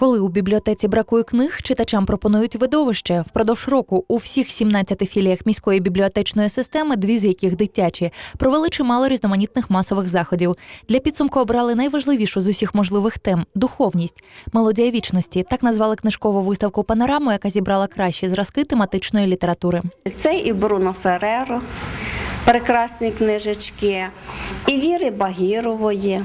Коли у бібліотеці бракує книг, читачам пропонують видовище. Впродовж року у всіх 17 філіях міської бібліотечної системи, дві з яких дитячі, провели чимало різноманітних масових заходів. Для підсумку обрали найважливішу з усіх можливих тем духовність. Мелодія вічності так назвали книжкову виставку панораму, яка зібрала кращі зразки тематичної літератури. Це і Бруно Фереро, прекрасні книжечки, і Віри Багірової,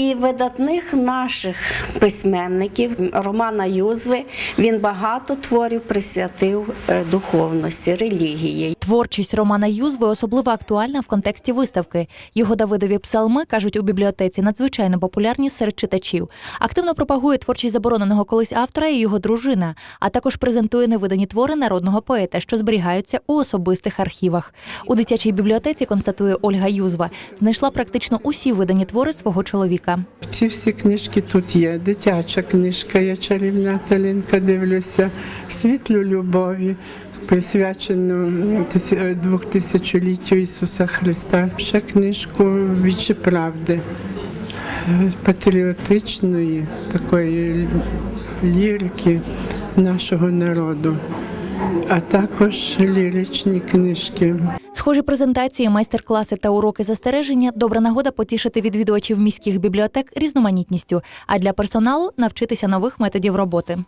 і видатних наших письменників Романа Юзви. Він багато творів присвятив е, духовності, релігії. Творчість Романа Юзви особливо актуальна в контексті виставки. Його Давидові псалми кажуть у бібліотеці надзвичайно популярні серед читачів. Активно пропагує творчість забороненого колись автора і його дружина, а також презентує невидані твори народного поета, що зберігаються у особистих архівах. У дитячій бібліотеці констатує Ольга Юзва, знайшла практично усі видані твори свого чоловіка. Ці всі книжки тут є. Дитяча книжка, я чарівна талінка дивлюся, світлу любові, присвячену тисі- двохтисячоліттю Ісуса Христа. Ще книжку Вічі правди, е, патріотичної такої лірики нашого народу, а також ліричні книжки. Схожі презентації, майстер-класи та уроки застереження добра нагода потішити відвідувачів міських бібліотек різноманітністю, а для персоналу навчитися нових методів роботи.